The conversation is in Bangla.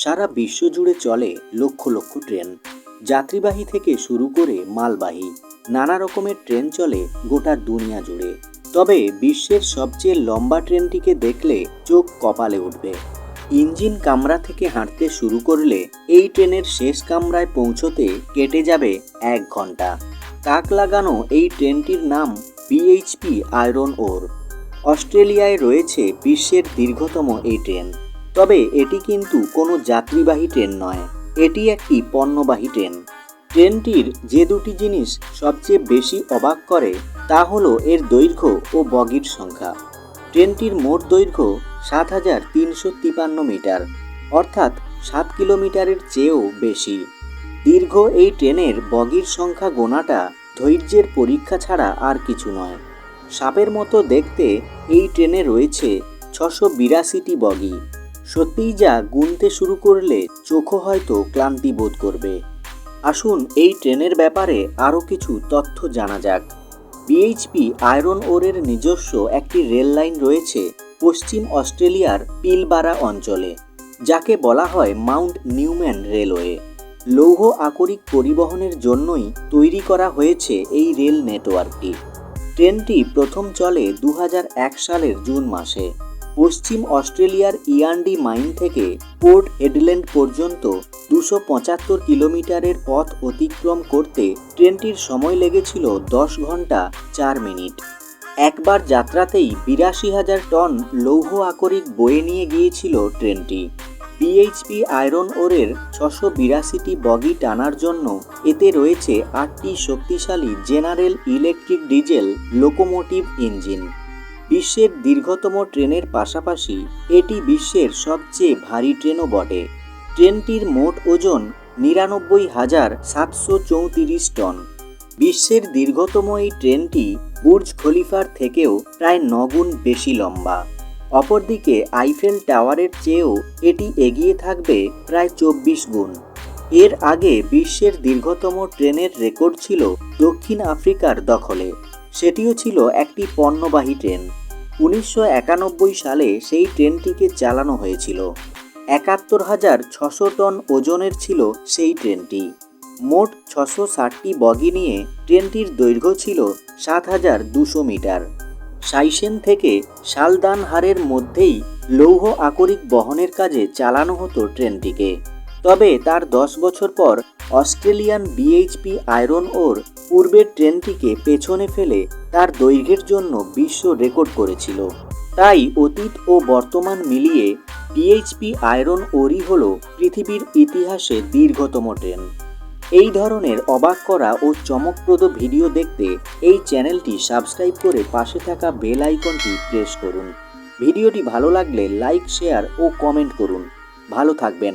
সারা বিশ্ব জুড়ে চলে লক্ষ লক্ষ ট্রেন। যাত্রীবাহী থেকে শুরু করে মালবাহী, নানা রকমের ট্রেন চলে গোটা দুনিয়া জুড়ে। তবে বিশ্বের সবচেয়ে লম্বা ট্রেনটিকে দেখলে চোখ কপালে উঠবে। ইঞ্জিন কামরা থেকে হাঁটতে শুরু করলে এই ট্রেনের শেষ কামরায় পৌঁছতে কেটে যাবে এক ঘণ্টা। তাক লাগানো এই ট্রেনটির নাম বিএইচপি আয়রন ওর। অস্ট্রেলিয়ায় রয়েছে বিশ্বের দীর্ঘতম এই ট্রেন। তবে এটি কিন্তু কোনো যাত্রীবাহী ট্রেন নয়, এটি একটি পণ্যবাহী ট্রেন। ট্রেনটির যে দুটি জিনিস সবচেয়ে বেশি অবাক করে তা হলো এর দৈর্ঘ্য ও বগির সংখ্যা। ট্রেনটির মোট দৈর্ঘ্য সাত হাজার তিনশো তিপান্ন মিটার, অর্থাৎ সাত কিলোমিটারের চেয়েও বেশি। দীর্ঘ এই ট্রেনের বগির সংখ্যা গোনাটা ধৈর্যের পরীক্ষা ছাড়া আর কিছু নয়। সাপের মতো দেখতে এই ট্রেনে রয়েছে ছশো বিরাশিটি বগি। সত্যিই যা গুনতে শুরু করলে চোখও হয়তো ক্লান্তি বোধ করবে। আসুন এই ট্রেনের ব্যাপারে আরও কিছু তথ্য জানা যাক। বিএইচপি আয়রন ওরের নিজস্ব একটি রেল লাইন রয়েছে পশ্চিম অস্ট্রেলিয়ার পিলবারা অঞ্চলে, যাকে বলা হয় মাউন্ট নিউম্যান রেলওয়ে। লৌহ আকরিক পরিবহনের জন্যই তৈরি করা হয়েছে এই রেল নেটওয়ার্কটি। ট্রেনটি প্রথম চলে দু হাজার এক সালের জুন মাসে। পশ্চিম অস্ট্রেলিয়ার ইয়ান্ডি মাইন থেকে পোর্ট এডল্যান্ড পর্যন্ত দুশো পঁচাত্তর কিলোমিটারের পথ অতিক্রম করতে ট্রেনটির সময় লেগেছিল দশ ঘণ্টা চার মিনিট। একবার যাত্রাতেই বিরাশি হাজার টন লৌহ আকরিক বয়ে নিয়ে গিয়েছিল ট্রেনটি। বিএইচপি আয়রন ওরের ছশো বিরাশিটি বগি টানার জন্য এতে রয়েছে আটটি শক্তিশালী General Electric diesel locomotive engine. বিশ্বের দীর্ঘতম ট্রেনের পাশাপাশি এটি বিশ্বের সবচেয়ে ভারী ট্রেনও বটে। ট্রেনটির মোট ওজন নিরানব্বই হাজার সাতশো চৌত্রিশ টন। বিশ্বের দীর্ঘতম এই ট্রেনটি বুর্জ খলিফার থেকেও প্রায় নগুণ বেশি লম্বা। অপরদিকে আইফেল টাওয়ারের চেয়েও এটি এগিয়ে থাকবে প্রায় চব্বিশ গুণ। এর আগে বিশ্বের দীর্ঘতম ট্রেনের রেকর্ড ছিল দক্ষিণ আফ্রিকার দখলে। সেটিও ছিল একটি পণ্যবাহী ট্রেন। উনিশশো একানব্বই সালে সেই ট্রেনটিকে চালানো হয়েছিল। একাত্তর হাজার ছশো টন ওজনের ছিল সেই ট্রেনটি। মোট ছশো ষাটটি বগি নিয়ে ট্রেনটির দৈর্ঘ্য ছিল সাত হাজার দুশো মিটার। সাইসেন থেকে শালদানহারের মধ্যেই লৌহ আকরিক বহনের কাজে চালানো হতো ট্রেনটিকে। তবে তার দশ বছর পর অস্ট্রেলিয়ান বিএইচপি আয়রন ওর পূর্বের ট্রেনটিকে পেছনে ফেলে তার দৈর্ঘ্যের জন্য বিশ্ব রেকর্ড করেছিল। তাই অতীত ও বর্তমান মিলিয়ে বিএইচপি আয়রন ওরই হল পৃথিবীর ইতিহাসে দীর্ঘতম ট্রেন। এই ধরনের অবাক করা ও চমকপ্রদ ভিডিও দেখতে এই চ্যানেলটি সাবস্ক্রাইব করে পাশে থাকা বেল আইকনটি প্রেস করুন। ভিডিওটি ভালো লাগলে লাইক, শেয়ার ও কমেন্ট করুন। ভালো থাকবেন।